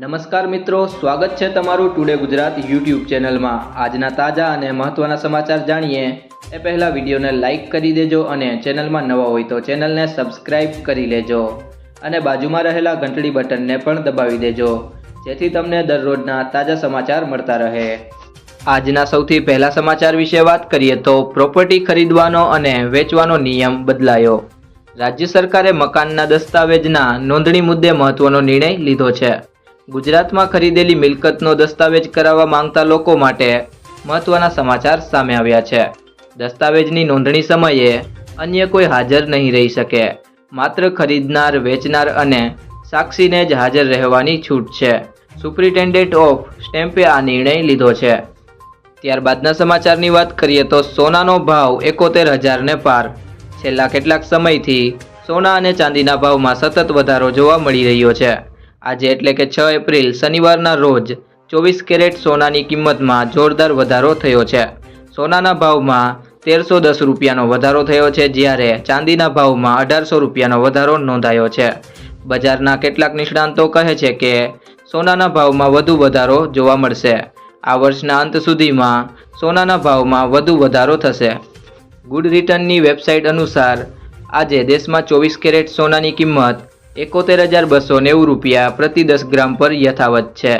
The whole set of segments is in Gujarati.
નમસ્કાર મિત્રો, સ્વાગત છે તમારું ટુડે ગુજરાત યુટ્યુબ ચેનલમાં. આજના તાજા અને મહત્ત્વના સમાચાર જાણીએ. એ પહેલાં વિડીયોને લાઇક કરી દેજો અને ચેનલમાં નવા હોય તો ચેનલને સબસ્ક્રાઇબ કરી લેજો. અને બાજુમાં રહેલા ઘંટડી બટનને પણ દબાવી દેજો, જેથી તમને દરરોજના તાજા સમાચાર મળતા રહે. આજના સૌથી પહેલા સમાચાર વિશે વાત કરીએ તો પ્રોપર્ટી ખરીદવાનો અને વેચવાનો નિયમ બદલાયો. રાજ્ય સરકારે મકાનના દસ્તાવેજના નોંધણી મુદ્દે મહત્વનો નિર્ણય લીધો છે. ગુજરાતમાં ખરીદેલી મિલકતનો દસ્તાવેજ કરાવવા માંગતા લોકો માટે મહત્વના સમાચાર સામે આવ્યા છે. દસ્તાવેજની નોંધણી સમયે અન્ય કોઈ હાજર નહીં રહી શકે. માત્ર ખરીદનાર, વેચનાર અને સાક્ષીને જ હાજર રહેવાની છૂટ છે. સુપ્રિન્ટેન્ડન્ટ ઓફ સ્ટેમ્પે આ નિર્ણય લીધો છે. ત્યારબાદના સમાચારની વાત કરીએ તો સોનાનો ભાવ એકોતેર હજારને પાર. છેલ્લા કેટલાક સમયથી સોના અને ચાંદીના ભાવમાં સતત વધારો જોવા મળી રહ્યો છે. આજે એટલે કે છ એપ્રિલ, શનિવારના રોજ ચોવીસ કેરેટ સોનાની કિંમતમાં જોરદાર વધારો થયો છે. સોનાના ભાવમાં તેરસો દસ રૂપિયાનો વધારો થયો છે, જ્યારે ચાંદીના ભાવમાં અઢારસો રૂપિયાનો વધારો નોંધાયો છે. બજારના કેટલાક નિષ્ણાંતો કહે છે કે સોનાના ભાવમાં વધુ વધારો જોવા મળશે. આ વર્ષના અંત સુધીમાં સોનાના ભાવમાં વધુ વધારો થશે. ગુડ રિટર્નની વેબસાઇટ અનુસાર આજે દેશમાં ચોવીસ કેરેટ સોનાની કિંમત એકોતેર હજાર બસો નેવું રૂપિયા પ્રતિ દસ ગ્રામ પર યથાવત છે.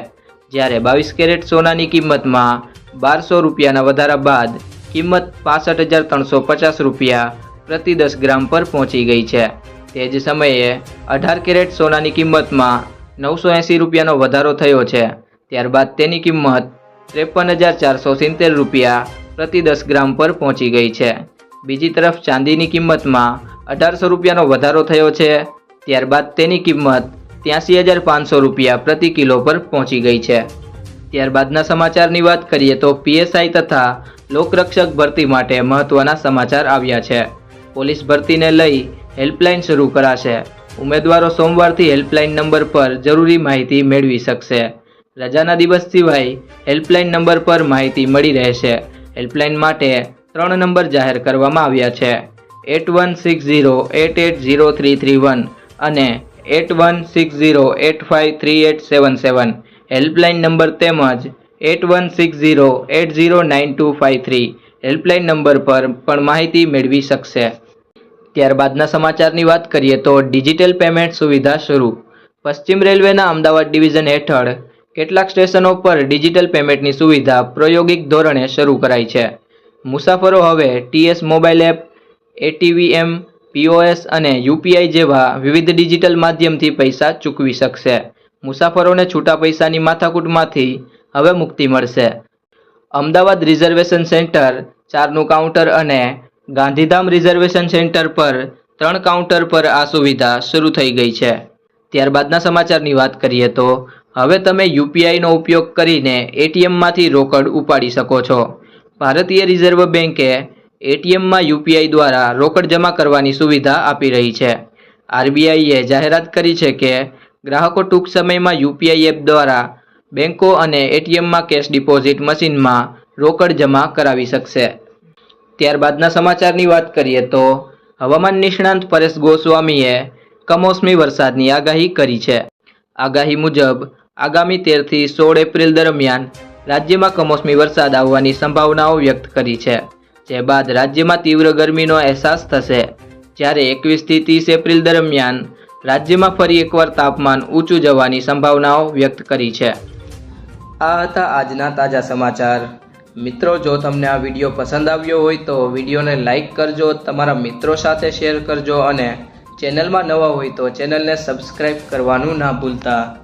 જ્યારે બાવીસ કેરેટ સોનાની કિંમતમાં બારસો રૂપિયાના વધારા બાદ કિંમત પાસઠ હજાર ત્રણસો પચાસ રૂપિયા પ્રતિ દસ ગ્રામ પર પહોંચી ગઈ છે. તે જ સમયે અઢાર કેરેટ સોનાની કિંમતમાં નવસો એંસી રૂપિયાનો વધારો થયો છે. ત્યારબાદ તેની કિંમત ત્રેપન હજાર ચારસો સિત્તેર રૂપિયા પ્રતિ દસ ગ્રામ પર પહોંચી ગઈ છે. બીજી તરફ ચાંદીની કિંમતમાં અઢારસો રૂપિયાનો વધારો થયો છે. ત્યારબાદ તેની કિંમત ત્યાંસી હજાર પાંચસો રૂપિયા પ્રતિ કિલો પર પહોંચી ગઈ છે. ત્યારબાદના સમાચારની વાત કરીએ તો પીએસઆઈ તથા લોકરક્ષક ભરતી માટે મહત્વના સમાચાર આવ્યા છે. પોલીસ ભરતીને લઈ હેલ્પલાઇન શરૂ કરાશે. ઉમેદવારો સોમવારથી હેલ્પલાઇન નંબર પર જરૂરી માહિતી મેળવી શકશે. રજાના દિવસ સિવાય હેલ્પલાઇન નંબર પર માહિતી મળી રહેશે. હેલ્પલાઇન માટે ત્રણ નંબર જાહેર કરવામાં આવ્યા છે. Eight one six zero eight eight zero three three one અને eight one six zero eight five three eight seven seven. Helpline number તેમજ eight one six zero eight zero nine two five three. Helpline number પર પણ માહિતી મેળવી શકશે. ત્યારબાદના સમાચારની વાત કરીએ તો ડિજિટલ પેમેન્ટ સુવિધા શરૂ. પશ્ચિમ રેલવેના અમદાવાદ ડિવિઝન હેઠળ કેટલાક સ્ટેશનો પર ડિજિટલ પેમેન્ટની સુવિધા પ્રાયોગિક ધોરણે શરૂ કરાઈ છે. મુસાફરો હવે TS mobile app, ATVM POS અને યુપીઆઈ જેવા વિવિધ ડિજિટલ માધ્યમથી પૈસા ચૂકવી શકશે. મુસાફરોને છૂટા પૈસાની માથાકૂટમાંથી હવે મુક્તિ મળશે. અમદાવાદ રિઝર્વેશન સેન્ટર ચારનું કાઉન્ટર અને ગાંધીધામ રિઝર્વેશન સેન્ટર પર ત્રણ કાઉન્ટર પર આ સુવિધા શરૂ થઈ ગઈ છે. ત્યારબાદના સમાચારની વાત કરીએ તો, હવે તમે યુપીઆઈનો ઉપયોગ કરીને એટીએમમાંથી રોકડ ઉપાડી શકો છો. ભારતીય રિઝર્વ બેન્કે એટીએમમાં યુપીઆઈ દ્વારા રોકડ જમા કરવાની સુવિધા આપી રહી છે. આરબીઆઈએ જાહેરાત કરી છે કે ગ્રાહકો ટૂંક સમયમાં યુપીઆઈ એપ દ્વારા બેંકો અને એટીએમમાં કેશ ડિપોઝિટ મશીનમાં રોકડ જમા કરાવી શકશે. ત્યારબાદના સમાચારની વાત કરીએ તો હવામાન નિષ્ણાંત પરેશ ગોસ્વામીએ કમોસમી વરસાદની આગાહી કરી છે. આગાહી મુજબ, આગામી તેરથી સોળ એપ્રિલ દરમિયાન રાજ્યમાં કમોસમી વરસાદ આવવાની સંભાવનાઓ વ્યક્ત કરી છે. જે બાદ રાજ્યમાં તીવ્ર ગરમીનો અહેસાસ થશે. જ્યારે એકવીસથી ત્રીસ એપ્રિલ દરમિયાન રાજ્યમાં ફરી એકવાર તાપમાન ઊંચું જવાની સંભાવનાઓ વ્યક્ત કરી છે. આ હતા આજના તાજા સમાચાર. મિત્રો, જો તમને આ વીડિયો પસંદ આવ્યો હોય તો વિડીયોને લાઇક કરજો, તમારા મિત્રો સાથે શેર કરજો અને ચેનલમાં નવા હોય તો ચેનલને સબસ્ક્રાઈબ કરવાનું ના ભૂલતા.